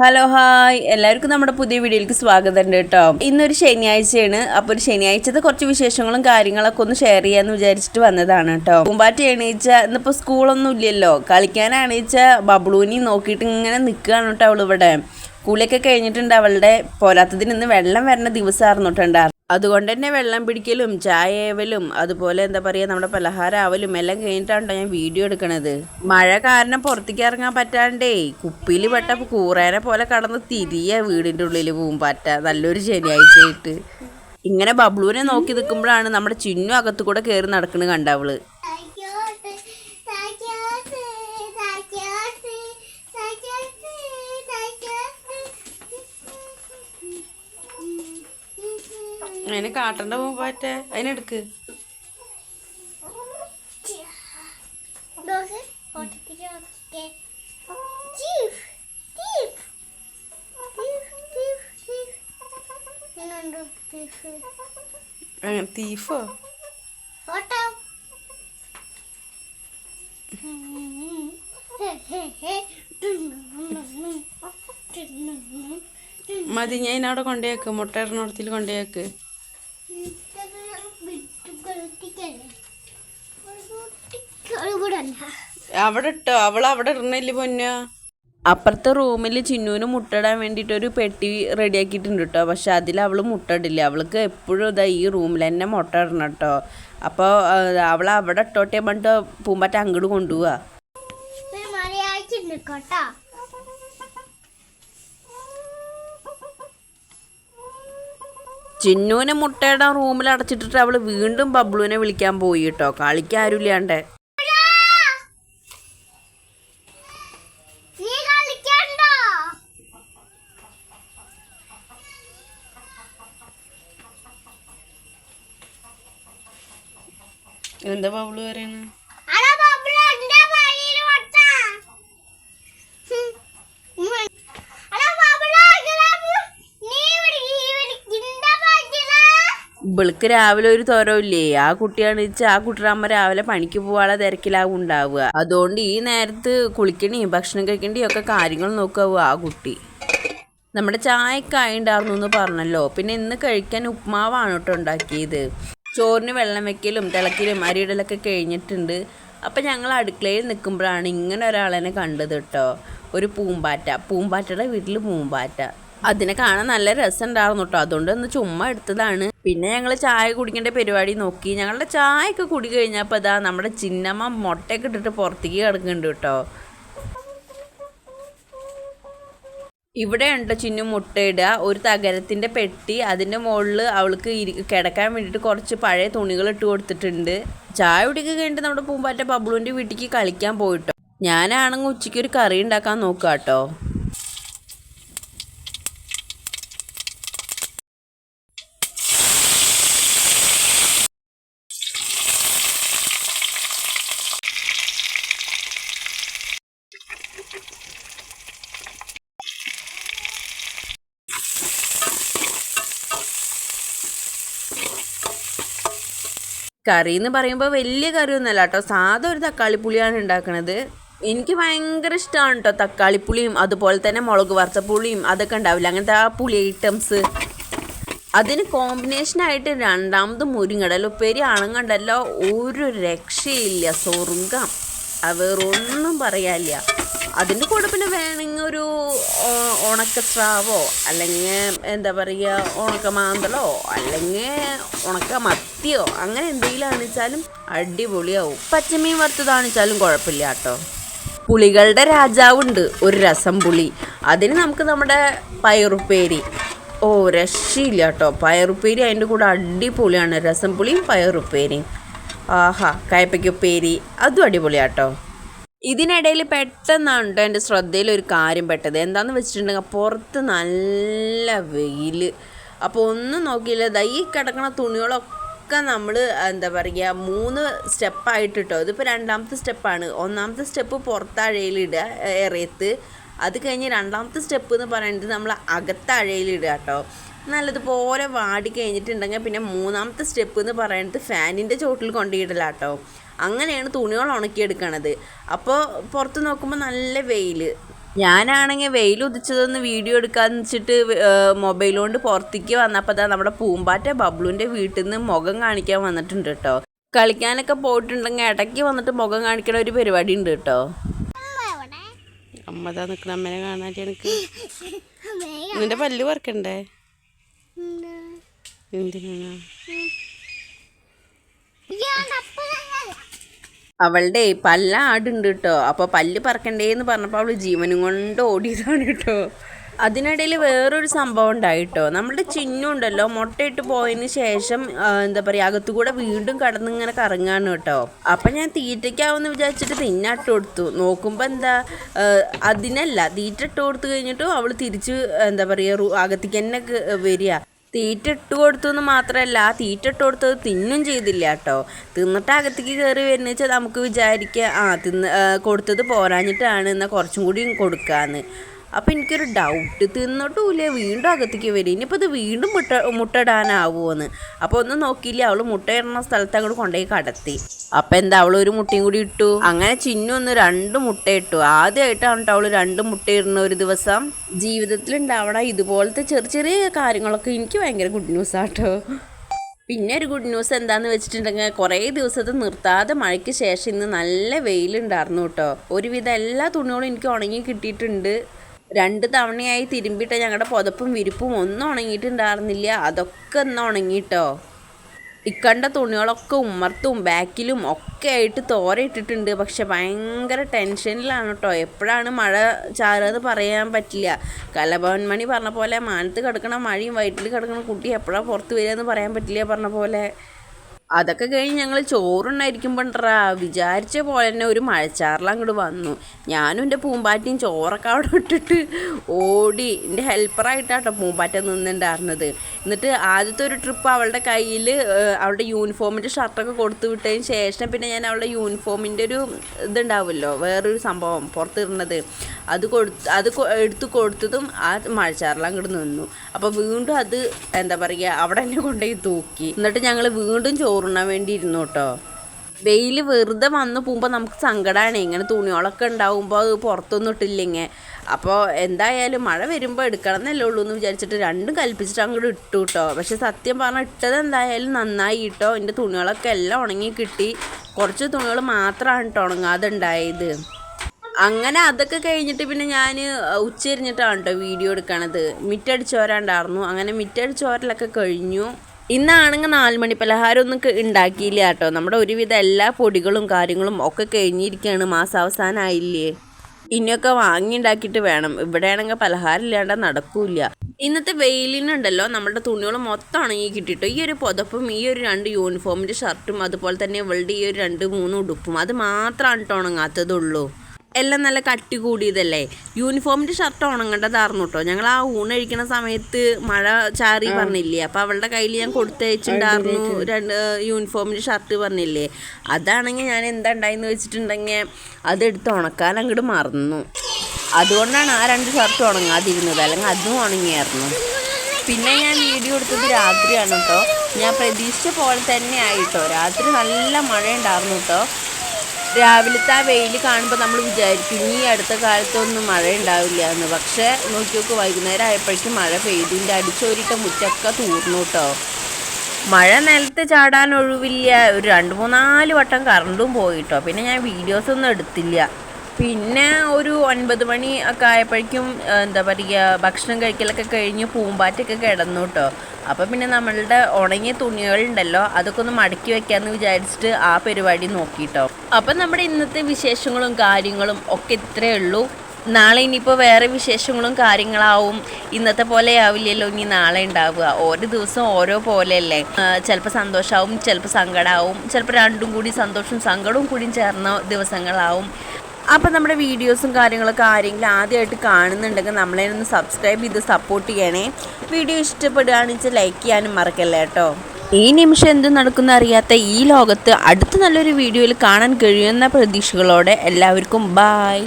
Hello hi എല്ലാവർക്കും നമ്മുടെ പുതിയ വീഡിയോയിലേക്ക് സ്വാഗതം ഉണ്ട് കേട്ടോ. ഇന്നൊരു ശനിയാഴ്ചയാണ്. അപ്പോൾ ഒരു ശനിയാഴ്ചത്തെ കുറച്ച് വിശേഷങ്ങളും കാര്യങ്ങളൊക്കെ ഒന്ന് ഷെയർ ചെയ്യാന്ന് വിചാരിച്ചിട്ട് വന്നതാണ് കേട്ടോ. പൂമ്പാറ്റി എണീച്ച ഇന്നിപ്പോൾ സ്കൂളൊന്നും ഇല്ലല്ലോ. കളിക്കാൻ എണീച്ച ബബ്ലൂനി നോക്കിയിട്ട് ഇങ്ങനെ നിൽക്കുകയാണ് കേട്ടോ അവളിവിടെ. കൂളിയൊക്കെ കഴിഞ്ഞിട്ടുണ്ട്. അവളുടെ പോരാത്തതിന് ഇന്ന് വെള്ളം വരുന്ന ദിവസമായിരുന്നു കേട്ടോ അതുകൊണ്ട് തന്നെ വെള്ളം പിടിക്കലും ചായ ഏവലും അതുപോലെ എന്താ പറയുക നമ്മുടെ പലഹാരം ആവലും എല്ലാം കഴിഞ്ഞിട്ടാണ് ഞാൻ വീഡിയോ എടുക്കണത്. മഴ കാരണം പുറത്തേക്ക് ഇറങ്ങാൻ പറ്റാണ്ടേ കുപ്പിയിൽ പെട്ട കൂറേനെ പോലെ കടന്ന് തിരിയ വീടിന്റെ ഉള്ളിൽ പൂമ്പാറ്റ നല്ലൊരു ശനിയാഴ്ചയായിട്ട്. ഇങ്ങനെ ബബ്ലുവിനെ നോക്കി നിൽക്കുമ്പോഴാണ് നമ്മുടെ ചിന്നു അകത്തു കൂടെ കയറി നടക്കുന്നത് കണ്ടവൾ. അതിനെ കാട്ടണ്ട പോറ്റേ. അതിനെടുക്ക്. തീഫോ. മതി ഞാൻ അവിടെ കൊണ്ടുപോയേക്ക്. മുട്ട ഇടണത്തിൽ കൊണ്ടുപോയേക്ക്. അവിടെ ഇട്ടോ അവൾ അവിടെ ഇടണില്ല പൊന്ന? അപ്പുറത്തെ റൂമിൽ ചിന്നുവിന് മുട്ടയിടാൻ വേണ്ടിയിട്ട് ഒരു പെട്ടി റെഡിയാക്കിയിട്ടുണ്ട് കേട്ടോ പക്ഷെ അതിൽ അവൾ മുട്ടടില്ല അവൾക്ക് എപ്പോഴും ഇതാ ഈ റൂമിൽ തന്നെ മുട്ട ഇടണം കേട്ടോ അപ്പോൾ അവൾ അവിടെ ഇട്ടോട്ടെ പറഞ്ഞിട്ട് പൂമ്പാറ്റ അങ്ങോട്ട് കൊണ്ടുപോവാ. ചിന്നുവിനെ മുട്ടയിടാൻ റൂമിൽ അടച്ചിട്ടിട്ട് അവൾ വീണ്ടും ബബ്ലുവിനെ വിളിക്കാൻ പോയി കേട്ടോ കളിക്കാൻ നീ വിളിക്കിന്റെ പറയുന്നത് ഇവൾക്ക് രാവിലെ ഒരു തോരവില്ലേ? ആ കുട്ടിയാണ് വെച്ചാൽ ആ കുട്ടിയുടെ അമ്മ രാവിലെ പണിക്ക് പോകാനുള്ള തിരക്കിലാവും ഉണ്ടാവുക അതുകൊണ്ട് ഈ നേരത്ത് കുളിക്കണേ ഭക്ഷണം കഴിക്കണ്ടേ ഒക്കെ കാര്യങ്ങൾ നോക്കാവും ആ കുട്ടി. നമ്മുടെ ചായക്കായി ഉണ്ടായിരുന്നു എന്ന് പറഞ്ഞല്ലോ. പിന്നെ ഇന്ന് കഴിക്കാൻ ഉപ്മാവാണ് കേട്ടോ ഉണ്ടാക്കിയത്. ചോറിന് വെള്ളം വെക്കലും തിളക്കലും അരിയിടലൊക്കെ കഴിഞ്ഞിട്ടുണ്ട്. അപ്പം ഞങ്ങൾ അടുക്കളയിൽ നിൽക്കുമ്പോഴാണ് ഇങ്ങനെ ഒരാളെന്നെ കണ്ടത് കേട്ടോ. ഒരു പൂമ്പാറ്റ. പൂമ്പാറ്റയുടെ വീട്ടിൽ പൂമ്പാറ്റ. അതിനെ കാണാൻ നല്ല രസം ഉണ്ടായിരുന്നു കേട്ടോ. അതുകൊണ്ട് ഒന്ന് ചുമ്മാ എടുത്തതാണ്. പിന്നെ ഞങ്ങൾ ചായ കുടിക്കേണ്ട പരിപാടി നോക്കി. ഞങ്ങളുടെ ചായയൊക്കെ കുടി കഴിഞ്ഞപ്പോൾ ഇതാ നമ്മുടെ ചിന്നമ്മ മുട്ടയൊക്കെ ഇട്ടിട്ട് പുറത്തേക്ക് കിടക്കുന്നുണ്ട് കേട്ടോ. ഇവിടെ ഉണ്ട് ചിന്നു മുട്ടയിടുക. ഒരു തകരത്തിന്റെ പെട്ടി. അതിന്റെ മുകളിൽ അവൾക്ക് ഇരി കിടക്കാൻ വേണ്ടിയിട്ട് കുറച്ച് പഴയ തുണികൾ ഇട്ട് കൊടുത്തിട്ടുണ്ട്. ചായ കുടിക്കുക കഴിഞ്ഞിട്ട് നമ്മുടെ പൂമ്പാറ്റ ബബ്ലുവിന്റെ വീട്ടിലേക്ക് കളിക്കാൻ പോയിട്ടോ. ഞാനാണെങ്കിൽ ഉച്ചയ്ക്ക് ഒരു കറി ഉണ്ടാക്കാൻ നോക്കുക കേട്ടോ കറി എന്ന് പറയുമ്പോൾ വലിയ കറിയൊന്നുമല്ല കേട്ടോ. സാധാ ഒരു തക്കാളിപ്പുളിയാണ് ഉണ്ടാക്കുന്നത് എനിക്ക് ഭയങ്കര ഇഷ്ടമാണ് കേട്ടോ തക്കാളിപ്പുളിയും അതുപോലെ തന്നെ മുളക് വറുത്ത പുളിയും അതൊക്കെ ഉണ്ടാവില്ല? അങ്ങനത്തെ ആ പുളി ഐറ്റംസ് അതിന് കോമ്പിനേഷനായിട്ട് രണ്ടാമത് മുരിങ്ങടൽ ഉപ്പേരി ആണുങ്ങണ്ടല്ലോ ഒരു രക്ഷയില്ല സ്വർഗം. വേറൊന്നും പറയാനില്ല. അതിന്റെ കൂടെ പിന്നെ വേണമെങ്കിൽ ഒരു ഉണക്കസ്രാവോ അല്ലെങ്കിൽ എന്താ പറയുക ഉണക്ക മാന്തളോ അല്ലെങ്കിൽ ഉണക്ക മത്തിയോ അങ്ങനെ എന്തെങ്കിലും ആണിച്ചാലും അടിപൊളിയാവും. പച്ചമീൻ വറുത്തതാണിച്ചാലും കുഴപ്പമില്ല കേട്ടോ. പുളികളുടെ രാജാവുണ്ട് ഒരു രസം പുളി. അതിന് നമുക്ക് നമ്മുടെ പയറുപ്പേരി. ഓ രക്ഷയില്ല കേട്ടോ. പയറുപ്പേരി അതിന്റെ കൂടെ അടിപൊളിയാണ്. രസം പുളിയും പയറുപ്പേരിയും. ആഹാ കയപ്പയ്ക്കുപ്പേരി അതും അടിപൊളിയാട്ടോ. ഇതിനിടയിൽ പെട്ടെന്നാണ് കേട്ടോ എന്റെ ശ്രദ്ധയിൽ ഒരു കാര്യം പെട്ടത്. എന്താണെന്ന് വെച്ചിട്ടുണ്ടെങ്കിൽ പുറത്ത് നല്ല വെയിൽ അപ്പോൾ ഒന്നും നോക്കിയില്ല. ഈ കിടക്കണ തുണികളൊക്കെ നമ്മൾ എന്താ പറയുക മൂന്ന് സ്റ്റെപ്പായിട്ട് കേട്ടോ ഇതിപ്പോൾ രണ്ടാമത്തെ സ്റ്റെപ്പാണ്. ഒന്നാമത്തെ സ്റ്റെപ്പ് പുറത്തഴയിലിടുക എറിയത്ത്. അത് കഴിഞ്ഞ് രണ്ടാമത്തെ സ്റ്റെപ്പ് എന്ന് പറയുന്നത് നമ്മൾ അകത്തഴയിലിടുക കേട്ടോ. നല്ലതുപോലെ വാടി കഴിഞ്ഞിട്ടുണ്ടെങ്കിൽ പിന്നെ മൂന്നാമത്തെ സ്റ്റെപ്പ് എന്ന് പറയുന്നത് ഫാനിന്റെ ചോട്ടിൽ കൊണ്ടിടലാട്ടോ അങ്ങനെയാണ് തുണികൾ ഉണക്കിയെടുക്കണത്. അപ്പോൾ പുറത്ത് നോക്കുമ്പോൾ നല്ല വെയിൽ ഞാനാണെങ്കിൽ വെയിൽ ഉദിച്ചതൊന്ന് വീഡിയോ എടുക്കാന്ന് വെച്ചിട്ട് മൊബൈൽ കൊണ്ട് പുറത്തേക്ക് വന്നപ്പോൾ ദാ നമ്മുടെ പൂമ്പാറ്റ ബബ്ലുവിന്റെ വീട്ടിൽ നിന്ന് മുഖം കാണിക്കാൻ വന്നിട്ടുണ്ട് കേട്ടോ കളിക്കാനൊക്കെ പോയിട്ടുണ്ടെങ്കിൽ ഇടയ്ക്ക് വന്നിട്ട് മുഖം കാണിക്കണ ഒരു പരിപാടി ഉണ്ട് കേട്ടോ അമ്മ നിക്കണ അമ്മേനെ കാണാൻ എനിക്ക്. നിന്റെ പല്ല് പറക്കണ്ടേ ഉണ്ട്. അവളുടെ പല്ല ആടുണ്ട് കേട്ടോ. അപ്പോൾ പല്ല് പറക്കണ്ടേ എന്ന് പറഞ്ഞപ്പോൾ അവൾ ജീവനും കൊണ്ട് ഓടിയതാണ് കേട്ടോ. അതിനിടയിൽ വേറൊരു സംഭവം ഉണ്ടായിട്ടോ നമ്മുടെ ചിന്നുണ്ടല്ലോ മുട്ടയിട്ട് പോയതിന് ശേഷം എന്താ പറയുക അകത്തുകൂടെ വീണ്ടും കടന്നിങ്ങനെ കറങ്ങാണ് കേട്ടോ. അപ്പം ഞാൻ തീറ്റയ്ക്കാവെന്ന് വിചാരിച്ചിട്ട് തിന്നട്ട് കൊടുത്തു. നോക്കുമ്പോൾ എന്താ അതിനല്ല തീറ്റ ഇട്ട് കൊടുത്തു കഴിഞ്ഞിട്ടും അവൾ തിരിച്ച് എന്താ പറയുക അകത്തേക്ക് തന്നെ വരിക. തീറ്റ ഇട്ട് കൊടുത്തു എന്ന് മാത്രമല്ല ആ തീറ്റ ഇട്ട് കൊടുത്തത് തിന്നും ചെയ്തില്ല കേട്ടോ തിന്നിട്ട് അകത്തേക്ക് കയറി വരുന്ന വെച്ചാൽ നമുക്ക് വിചാരിക്കുക ആ തിന്ന് കൊടുത്തത് പോരാഞ്ഞിട്ടാണ് എന്നാൽ കുറച്ചും കൂടി കൊടുക്കാന്ന്. അപ്പം എനിക്കൊരു ഡൗട്ട് തിന്നിട്ടുമില്ല വീണ്ടും അകത്തേക്ക് വരും ഇനിയിപ്പോൾ ഇത് വീണ്ടും മുട്ട മുട്ടയിടാനാവുമെന്ന് അപ്പോൾ ഒന്നും നോക്കിയില്ല. അവൾ മുട്ടയിടുന്ന സ്ഥലത്ത് അങ്ങോട്ട് കൊണ്ടുപോയി കടത്തി. അപ്പം എന്താ അവൾ ഒരു മുട്ടയും കൂടി ഇട്ടു? അങ്ങനെ ചിന്നു ഒന്ന് രണ്ട് മുട്ട ഇട്ടു. ആദ്യമായിട്ടാണ് അവൾ രണ്ട് മുട്ട ഇടുന്ന ഒരു ദിവസം. ജീവിതത്തിൽ ഉണ്ടാവണ ഇതുപോലത്തെ ചെറിയ ചെറിയ കാര്യങ്ങളൊക്കെ എനിക്ക് ഭയങ്കര ഗുഡ് ന്യൂസ് ആട്ടോ. പിന്നെ ഒരു ഗുഡ് ന്യൂസ് എന്താന്ന് വെച്ചിട്ടുണ്ടെങ്കിൽ കുറേ ദിവസത്തെ നിർത്താതെ മഴയ്ക്ക് ശേഷം ഇന്ന് നല്ല വെയിലുണ്ടായിരുന്നു കേട്ടോ. ഒരുവിധം എല്ലാ തുണികളും എനിക്ക് ഉണങ്ങി കിട്ടിയിട്ടുണ്ട്. രണ്ട് തവണയായി തിരുമ്പിട്ട ഞങ്ങളുടെ പുതപ്പും വിരിപ്പും ഒന്നും ഉണങ്ങിയിട്ടുണ്ടായിരുന്നില്ല. അതൊക്കെ ഒന്ന് ഉണങ്ങിയിട്ടോ ഇക്കണ്ട തുണികളൊക്കെ ഉമ്മർത്തും ബാക്കിലും ഒക്കെ ആയിട്ട് തോരയിട്ടിട്ടുണ്ട് പക്ഷെ ഭയങ്കര ടെൻഷനിലാണ് കേട്ടോ എപ്പോഴാണ് മഴ ചാറുന്നത് പറയാൻ പറ്റില്ല. കലഭവൻ മണി പറഞ്ഞ പോലെ മാനത്ത് കിടക്കണ മഴയും വയറ്റിൽ കിടക്കണ കുട്ടി എപ്പോഴാണ് പുറത്ത് വരിക എന്ന് പറയാൻ പറ്റില്ല പറഞ്ഞ പോലെ. അതൊക്കെ കഴിഞ്ഞ് ഞങ്ങൾ ചോറുണ്ടായിരിക്കുമ്പോണ്ടറാ വിചാരിച്ച പോലെ തന്നെ ഒരു മഴച്ചാറിൽ അങ്ങോട്ട് വന്നു. ഞാനും എന്റെ പൂമ്പാറ്റയും ചോറൊക്കെ അവിടെ ഇട്ടിട്ട് ഓടി എന്റെ ഹെൽപ്പറായിട്ടാട്ടോ പൂമ്പാറ്റ നിന്നുണ്ടായിരുന്നത്. എന്നിട്ട് ആദ്യത്തെ ഒരു ട്രിപ്പ് അവളുടെ കയ്യിൽ അവളുടെ യൂണിഫോമിന്റെ ഷർട്ടൊക്കെ കൊടുത്തു വിട്ടതിന് ശേഷം പിന്നെ ഞാൻ അവളുടെ യൂണിഫോമിന്റെ ഒരു ഇതുണ്ടാവുമല്ലോ വേറൊരു സംഭവം പുറത്തിടുന്നത് അത് കൊടുത്ത് അത് എടുത്തു എടുത്ത് കൊടുത്തതും ആ മഴച്ചാറിൽ അങ്ങോട്ട് നിന്നു. അപ്പോൾ വീണ്ടും അത് എന്താ പറയുക അവിടെ തന്നെ കൊണ്ടുപോയി തൂക്കി. എന്നിട്ട് ഞങ്ങൾ വീണ്ടും ചോറുണ്ണാൻ വേണ്ടി ഇരുന്നു കേട്ടോ വെയിൽ വെറുതെ വന്ന് പോകുമ്പോൾ നമുക്ക് സങ്കടമാണ് ഇങ്ങനെ തുണികളൊക്കെ ഉണ്ടാകുമ്പോൾ അത് പുറത്തൊന്നും ഇട്ടില്ലെങ്കിൽ അപ്പോൾ എന്തായാലും മഴ വരുമ്പോൾ എടുക്കണം എന്നല്ലേ ഉള്ളൂ എന്ന് വിചാരിച്ചിട്ട് രണ്ടും കൽപ്പിച്ചിട്ട് അങ്ങോട്ട് ഇട്ടു കേട്ടോ പക്ഷെ സത്യം പറഞ്ഞാൽ ഇട്ടത് എന്തായാലും നന്നായി കേട്ടോ എന്റെ തുണികളൊക്കെ എല്ലാം ഉണങ്ങി കിട്ടി. കുറച്ച് തുണികൾ മാത്രമാണ് കേട്ടോ ഉണങ്ങാതെ ഉണ്ടായത് അങ്ങനെ അതൊക്കെ കഴിഞ്ഞിട്ട് പിന്നെ ഞാൻ ഉച്ചരിഞ്ഞിട്ടാണ് കേട്ടോ വീഡിയോ എടുക്കണത്. മിറ്റടിച്ചോരാണ്ടായിരുന്നു അങ്ങനെ മിറ്റടിച്ചോരലൊക്കെ കഴിഞ്ഞു. ഇന്നാണെങ്കിൽ നാല് മണി പലഹാരം ഒന്നും ഉണ്ടാക്കിയില്ല കേട്ടോ നമ്മുടെ ഒരുവിധ എല്ലാ പൊടികളും കാര്യങ്ങളും ഒക്കെ കഴിഞ്ഞിരിക്കുകയാണ് മാസാവസാനമായില്ലേ ഇനിയൊക്കെ വാങ്ങി ഉണ്ടാക്കിയിട്ട് വേണം. ഇവിടെയാണെങ്കിൽ പലഹാരം ഇല്ലാണ്ട് നടക്കൂല ഇന്നത്തെ വെയിലിനുണ്ടല്ലോ. നമ്മുടെ തുണികൾ മൊത്തം ഉണങ്ങി കിട്ടിയിട്ടോ ഈ ഒരു പുതപ്പും ഈ ഒരു രണ്ട് യൂണിഫോമിന്റെ ഷർട്ടും അതുപോലെ തന്നെ ഇവളുടെ ഈ ഒരു രണ്ട് മൂന്ന് ഉടുപ്പും അത് മാത്രമാണ് കേട്ടോ ഉണങ്ങാത്തതുള്ളൂ എല്ലാം നല്ല കട്ടി കൂടിയതല്ലേ? യൂണിഫോമിന്റെ ഷർട്ട് ഉണങ്ങേണ്ടതായിരുന്നു കേട്ടോ ഞങ്ങൾ ആ ഊണഴിക്കണ സമയത്ത് മഴ ചാറി പറഞ്ഞില്ലേ? അപ്പോൾ അവളുടെ കയ്യിൽ ഞാൻ കൊടുത്തയച്ചിട്ടുണ്ടായിരുന്നു രണ്ട് യൂണിഫോമിന്റെ ഷർട്ട് പറഞ്ഞില്ലേ? അതാണെങ്കിൽ ഞാൻ എന്താ ഉണ്ടായെന്ന് വെച്ചിട്ടുണ്ടെങ്കിൽ അതെടുത്ത് ഉണക്കാൻ അങ്ങോട്ട് മറന്നു. അതുകൊണ്ടാണ് ആ രണ്ട് ഷർട്ട് ഉണങ്ങാതിരുന്നത്. അല്ലെങ്കിൽ അതും ഉണങ്ങിയായിരുന്നു. പിന്നെ ഞാൻ വീഡിയോ എടുത്തത് രാത്രിയാണ് കേട്ടോ ഞാൻ പ്രതീക്ഷിച്ച പോലെ തന്നെ ആയിട്ടോ രാത്രി നല്ല മഴ ഉണ്ടായിരുന്നു കേട്ടോ രാവിലത്തെ ആ വെയിൽ കാണുമ്പോൾ നമ്മൾ വിചാരിക്കും ഇനി അടുത്ത കാലത്തൊന്നും മഴ ഉണ്ടാവില്ല എന്ന്. പക്ഷേ നോക്കി നോക്ക് വൈകുന്നേരം ആയപ്പോഴേക്കും മഴ പെയ്തു. ഇതിന്റെ അടിച്ചോരിട്ട മുറ്റൊക്കെ തൂർന്നു കേട്ടോ. മഴ നിലത്ത് ചാടാൻ ഒഴിവില്ല. ഒരു രണ്ട് മൂന്നാൽ വട്ടം കറണ്ടും പോയിട്ടോ പിന്നെ ഞാൻ വീഡിയോസ് ഒന്നും എടുത്തില്ല. പിന്നെ ഒരു ഒൻപത് മണി ഒക്കെ ആയപ്പോഴേക്കും എന്താ പറയുക ഭക്ഷണം കഴിക്കലൊക്കെ കഴിഞ്ഞ് പൂമ്പാറ്റൊക്കെ കിടന്നു കേട്ടോ അപ്പം പിന്നെ നമ്മളുടെ ഉണങ്ങിയ തുണികളുണ്ടല്ലോ അതൊക്കെ ഒന്ന് മടക്കി വെക്കാമെന്ന് വിചാരിച്ചിട്ട് ആ പരിപാടി നോക്കിട്ടോ അപ്പം നമ്മുടെ ഇന്നത്തെ വിശേഷങ്ങളും കാര്യങ്ങളും ഒക്കെ ഇത്രയേ ഉള്ളൂ. നാളെ ഇനിയിപ്പോൾ വേറെ വിശേഷങ്ങളും കാര്യങ്ങളാവും. ഇന്നത്തെ പോലെ ആവില്ലല്ലോ ഇനി നാളെ ഉണ്ടാവുക. ഓരോ ദിവസം ഓരോ പോലെയല്ലേ. ചിലപ്പോൾ സന്തോഷമാവും ചിലപ്പോൾ സങ്കടമാവും ചിലപ്പോൾ രണ്ടും കൂടി സന്തോഷവും സങ്കടവും കൂടി ചേർന്ന ദിവസങ്ങളാവും. അപ്പം നമ്മുടെ വീഡിയോസും കാര്യങ്ങളൊക്കെ ആരെങ്കിലും ആദ്യമായിട്ട് കാണുന്നുണ്ടെങ്കിൽ നമ്മളെ ഒന്ന് സബ്സ്ക്രൈബ് ചെയ്ത് സപ്പോർട്ട് ചെയ്യണേ. വീഡിയോ ഇഷ്ടപ്പെടുകയാണെന്ന് വെച്ചാൽ ലൈക്ക് ചെയ്യാനും മറക്കല്ലേ കേട്ടോ? ഈ നിമിഷം എന്ത് നടക്കുന്ന അറിയാത്ത ഈ ലോകത്ത് അടുത്ത നല്ലൊരു വീഡിയോയിൽ കാണാൻ കഴിയുന്ന പ്രതീക്ഷകളോടെ എല്ലാവർക്കും ബായ്